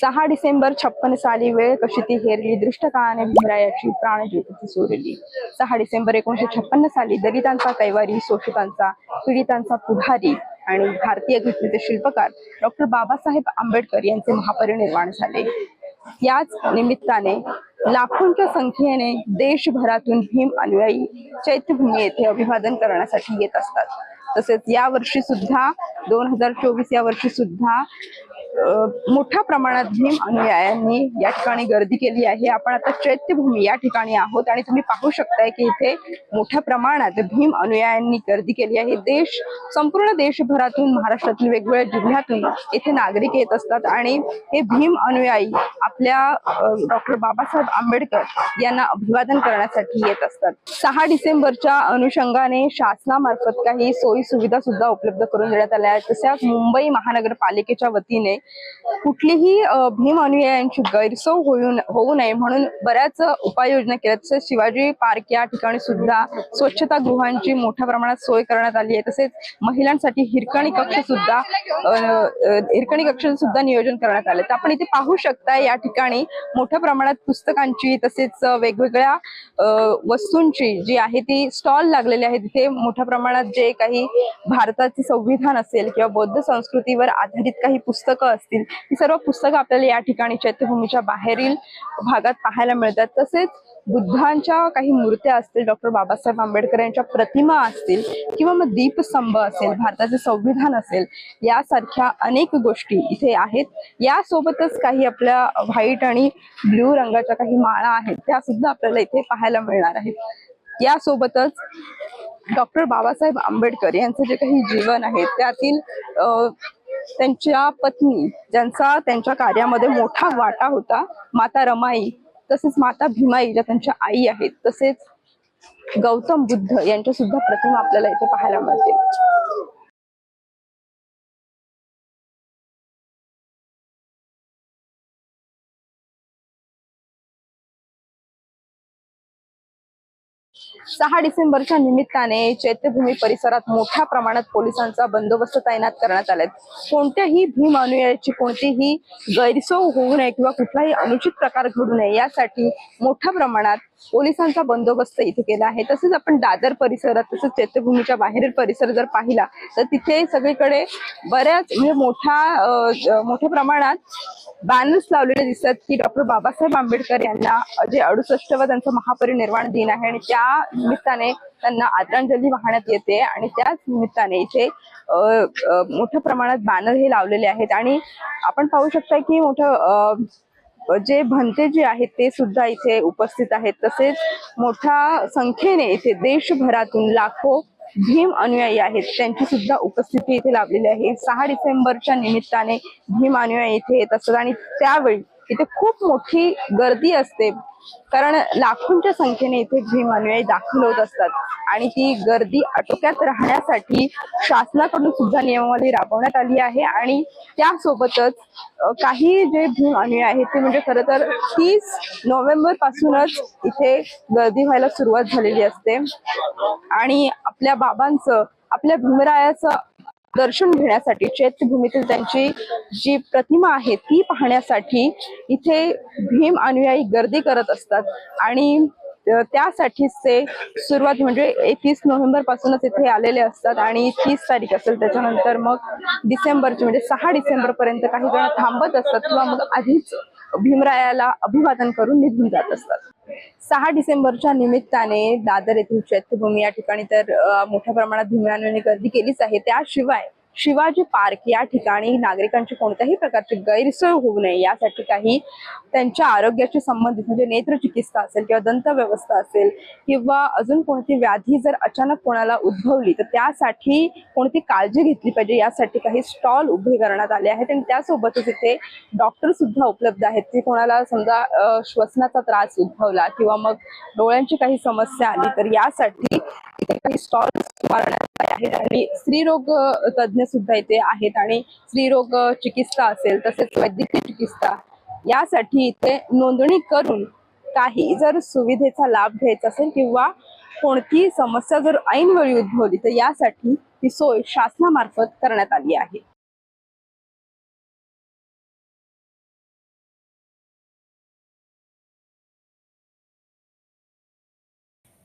सहा डिसेंबर छप्पन साली वेळ कशी ती हेरली दृष्ट काळाने भीमरायाची प्राणज्योती चोरली सहा डिसेंबर एकोणीशे छप्पन्न साली दलितांचा कैवारी शोषितांचा पीडितांचा पुढारी आणि भारतीय घटनेचे शिल्पकार डॉक्टर बाबासाहेब आंबेडकर यांचे महापरिनिर्वाण झाले. याच निमित्ताने लाखोंच्या संख्येने देशभरातून भीम अनुयायी चैत्यभूमी येथे अभिवादन करण्यासाठी येत असतात. तसेच या वर्षी सुद्धा दोन हजार चोवीस या वर्षी सुद्धा मोठ्या प्रमाणात भीम अनुयायांनी या ठिकाणी गर्दी केली आहे. आपण आता चैत्यभूमी या ठिकाणी आहोत आणि तुम्ही पाहू शकताय की इथे मोठ्या प्रमाणात भीम अनुयायांनी गर्दी केली आहे. देश संपूर्ण देशभरातून महाराष्ट्रातील वेगवेगळ्या जिल्ह्यातून येथे नागरिक येत असतात आणि हे भीम अनुयायी आपल्या डॉक्टर बाबासाहेब आंबेडकर यांना अभिवादन करण्यासाठी येत असतात. सहा डिसेंबरच्या अनुषंगाने शासनामार्फत काही सोयी सुविधा सुद्धा उपलब्ध करून देण्यात आल्या आहेत. तसेच मुंबई महानगरपालिकेच्या वतीने कुठलीही भीम अनुयायांची गैरसोय होऊ होऊ नये म्हणून बऱ्याच उपाययोजना केल्या तसेच शिवाजी पार्क या ठिकाणी सुद्धा स्वच्छता गृहांची मोठ्या प्रमाणात सोय करण्यात आली आहे. तसेच महिलांसाठी हिरकणी कक्ष सुद्धा हिरकणी कक्ष सुद्धा नियोजन करण्यात आले तर आपण इथे पाहू शकता या ठिकाणी मोठ्या प्रमाणात पुस्तकांची तसेच वेगवेगळ्या वस्तूंची जी आहे ती स्टॉल लागलेली आहे तिथे मोठ्या प्रमाणात जे काही भारताचे संविधान असेल किंवा बौद्ध संस्कृतीवर आधारित काही पुस्तकं असतील ही सर्व पुस्तकं आपल्याला या ठिकाणी चैत्यभूमीच्या बाहेरील भागात पाहायला मिळतात. तसेच बुद्धांच्या काही मूर्त्या असतील डॉक्टर बाबासाहेब आंबेडकर यांच्या प्रतिमा असतील किंवा मग दीपस्तंभ असेल भारताचे संविधान असेल यासारख्या अनेक गोष्टी इथे आहेत. यासोबतच काही आपल्या व्हाईट आणि ब्ल्यू रंगाच्या काही माळा आहेत त्या सुद्धा आपल्याला इथे पाहायला मिळणार आहेत. यासोबतच डॉक्टर बाबासाहेब आंबेडकर यांचं जे काही जीवन आहे त्यातील त्यांच्या पत्नी ज्यांचा त्यांच्या कार्यामध्ये मोठा वाटा होता माता रमाई तसेच माता भीमाई ज्या त्यांच्या आई आहेत तसेच गौतम बुद्ध यांच्या सुद्धा प्रतिमा आपल्याला इथे पाहायला मिळतील सहा डिसेंबरच्या निमित्ताने चैत्यभूमी परिसरात मोठ्या प्रमाणात पोलिसांचा बंदोबस्त तैनात करण्यात आलाय कोणत्याही भीम अनुयायाची कोणतीही गैरसोय होऊ नये किंवा कुठलाही अनुचित प्रकार घडू नये यासाठी मोठ्या प्रमाणात पोलिसांचा बंदोबस्त इथे केला आहे. तसेच आपण दादर परिसरात तसेच चैत्यभूमीच्या बाहेरील परिसर जर पाहिला तर तिथे सगळीकडे बऱ्याच म्हणजे मोठ्या मोठ्या प्रमाणात बॅनर्स लावलेले दिसतात की डॉक्टर बाबासाहेब आंबेडकर यांना जे अडुसष्टवा त्यांचा महापरिनिर्वाण दिन आहे आणि त्या निमित्ताने त्यांना आदरांजली वाहण्यात येते आणि त्याच निमित्ताने इथे मोठ्या प्रमाणात बॅनर हे लावलेले आहेत. आणि आपण पाहू शकता की मोठं जे भंते जे आहेत ते सुद्धा इथे उपस्थित आहेत. तसेच मोठ्या संख्येने इथे देशभरातून लाखो भीम अनुयायी आहेत. त्यांची सुद्धा उपस्थिती इथे लाभलेली आहे. सहा डिसेंबरच्या निमित्ताने भीम अनुयायी इथे येत असतात. आणि त्यावेळी इथे खूप मोठी गर्दी असते. कारण लाखोंच्या संख्येने इथे भीम अनुयायी दाखल होत असतात. आणि ती गर्दी आटोक्यात राहण्यासाठी शासनाकडून सुद्धा नियमावली राबवण्यात आली आहे. आणि त्यासोबतच काही जे भीम अनुयायी आहेत ते म्हणजे खरं तर तीस नोव्हेंबर पासूनच इथे गर्दी व्हायला सुरुवात झालेली असते. आणि आपल्या बाबांचं आपल्या भीमरायाचं दर्शन घेण्यासाठी चैत्यभूमीतील त्यांची जी प्रतिमा आहे ती पाहण्यासाठी इथे भीम अनुयायी गर्दी करत असतात. आणि त्यासाठीचे त्यासाठीच ते सुरुवात म्हणजे एकतीस नोव्हेंबर पासूनच इथे आलेले असतात आणि तीस तारीख असेल त्याच्यानंतर मग डिसेंबरची म्हणजे सहा डिसेंबर पर्यंत काही जण थांबत असतात किंवा मग आधीच भीमरायाला अभिवादन करून निघून जात असतात. सहा डिसेंबरच्या निमित्ताने दादर येथील चैत्यभूमी या ठिकाणी तर मोठ्या प्रमाणात भीमरायाने गर्दी केलीच आहे. त्याशिवाय शिवाजी पार्क या ठिकाणी नागरिकांची कोणत्याही प्रकारची गैरसोय होऊ नये यासाठी काही त्यांच्या आरोग्याशी संबंधित म्हणजे नेत्र चिकित्सा असेल किंवा दंत व्यवस्था असेल किंवा अजून कोणती व्याधी जर अचानक कोणाला उद्भवली तर त्यासाठी कोणती काळजी घेतली पाहिजे यासाठी काही स्टॉल उभे करण्यात आले आहेत आणि त्यासोबतच इथे डॉक्टर सुद्धा उपलब्ध आहेत. की कोणाला समजा श्वसनाचा त्रास उद्भवला किंवा मग डोळ्यांची काही समस्या आली तर यासाठी इथे काही स्टॉल उभारण्यात आले आहेत. आणि स्त्रीरोग तज्ज्ञ तज्ज्ञ सुद्धा इथे आहेत आणि स्त्रीरोग चिकित्सा असेल तसेच वैद्यकीय चिकित्सा यासाठी इथे नोंदणी करून काही जर सुविधेचा लाभ घ्यायचा असेल किंवा कोणती समस्या जर ऐनवेळी उद्भवली तर यासाठी ही सोय शासनामार्फत करण्यात आली आहे.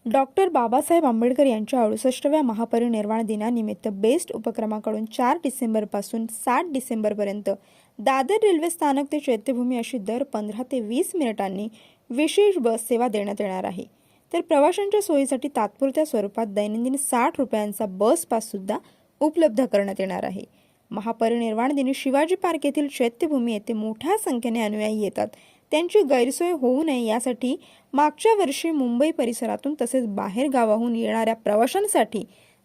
डॉक्टर बाबासाहेब आंबेडकर यांच्या अडुसष्टव्या महापरिनिर्वाण दिनानिमित्त बेस्ट उपक्रमाकडून चार डिसेंबरपासून सात डिसेंबरपर्यंत दादर रेल्वे स्थानक ते चैत्यभूमी अशी दर पंधरा ते वीस मिनिटांनी विशेष बस सेवा देण्यात येणार आहे. तर प्रवाशांच्या सोयीसाठी तात्पुरत्या स्वरूपात दैनंदिन साठ रुपयांचा बस पास सुद्धा उपलब्ध करण्यात येणार आहे. महापरिनिर्वाण दिनी शिवाजी पार्क येथील चैत्यभूमी येथे मोठ्या संख्येने अनुयायी येतात. त्यांची गैरसोय होऊ नये यासाठी मागच्या वर्षी मुंबई परिसरातून तसेच बाहेर गावाहून येणाऱ्या प्रवाशांसाठी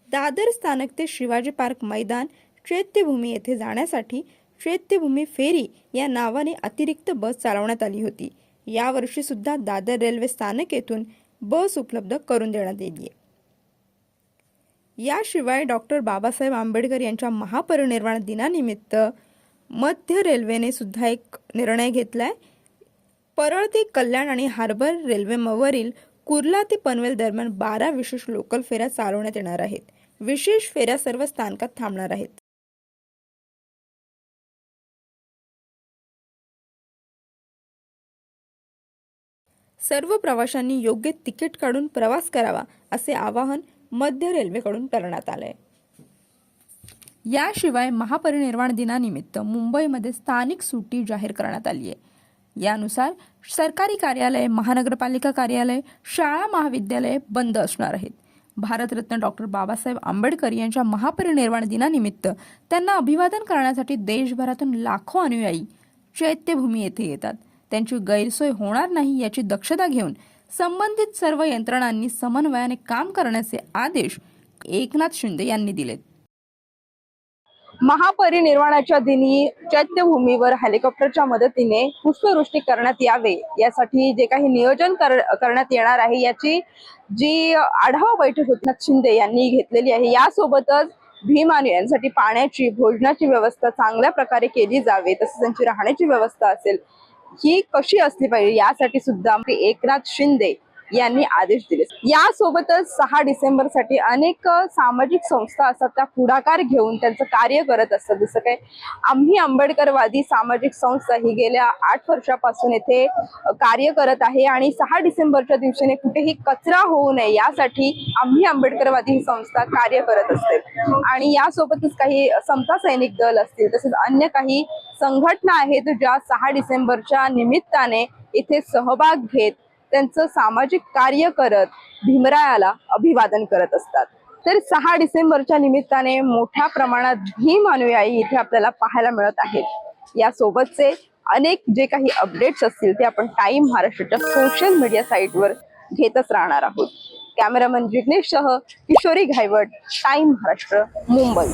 दादर स्थानक ते शिवाजी पार्क मैदान चैत्यभूमी येथे जाण्यासाठी चैत्यभूमी फेरी या नावाने अतिरिक्त बस चालवण्यात आली होती. यावर्षी सुद्धा दादर रेल्वे स्थानक येथून बस उपलब्ध करून देण्यात येईल आहे. याशिवाय डॉक्टर बाबासाहेब आंबेडकर यांच्या महापरिनिर्वाण दिनानिमित्त मध्य रेल्वेने सुद्धा एक निर्णय घेतला आहे परळ ते कल्याण आणि हार्बर रेल्वेवरील कुर्ला ते पनवेल दरम्यान बारा विशेष लोकल फेऱ्या चालवण्यात येणार आहेत. विशेष फेऱ्या सर्व स्थानकात थांबणार आहेत. सर्व प्रवाशांनी योग्य तिकीट काढून प्रवास करावा असे आवाहन मध्य रेल्वेकडून करण्यात आलंय. याशिवाय महापरिनिर्वाण दिनानिमित्त मुंबईमध्ये स्थानिक सुट्टी जाहीर करण्यात आली आहे. यानुसार सरकारी कार्यालय महानगरपालिका कार्यालय शाळा महाविद्यालय बंद असणार आहेत. भारतरत्न डॉक्टर बाबासाहेब आंबेडकर यांच्या महापरिनिर्वाण दिनानिमित्त त्यांना अभिवादन करण्यासाठी देशभरातून लाखो अनुयायी चैत्यभूमी येथे येतात. त्यांची गैरसोय होणार नाही याची दक्षता घेऊन संबंधित सर्व यंत्रणांनी समन्वयाने काम करण्याचे आदेश एकनाथ शिंदे यांनी दिलेत. महापरिनिर्वाणाच्या दिनी चैत्यभूमीवर हेलिकॉप्टरच्या मदतीने पुष्पवृष्टी करण्यात यावे यासाठी जे काही नियोजन कर- करण्यात येणार आहे याची जी आढावा बैठक होती शिंदे यांनी घेतलेली आहे. यासोबतच भीमानुयांसाठी पाण्याची भोजनाची व्यवस्था चांगल्या प्रकारे केली जावे तसेच त्यांची राहण्याची व्यवस्था असेल ही कशी असली पाहिजे यासाठी सुद्धा एकनाथ शिंदे यांनी आदेश दिले. यासोबतच सहा डिसेंबरसाठी अनेक सामाजिक संस्था असतात त्या पुढाकार घेऊन त्यांचं कार्य करत असतात. जसं काय आम्ही आंबेडकरवादी सामाजिक संस्था ही गेल्या आठ वर्षापासून येथे कार्य करत आहे आणि सहा डिसेंबरच्या दिवशीने कुठेही कचरा होऊ नये यासाठी आम्ही आंबेडकरवादी ही संस्था कार्य करत असते. आणि यासोबतच काही समता सैनिक दल असतील तसेच अन्य काही संघटना आहेत ज्या सहा डिसेंबरच्या निमित्ताने इथे सहभाग घेत त्यांचं सामाजिक कार्य करत भीमरायाला अभिवादन करत असतात. तर सहा डिसेंबरच्या निमित्ताने मोठ्या प्रमाणात भीम अनुयायी इथे आपल्याला पाहायला मिळत आहेत. यासोबतचे अनेक जे काही अपडेट्स असतील ते आपण टाइम महाराष्ट्राच्या सोशल मीडिया साईटवर घेतच राहणार आहोत. कॅमेरामन जिग्नेश सह किशोरी घायवट टाइम महाराष्ट्र मुंबई.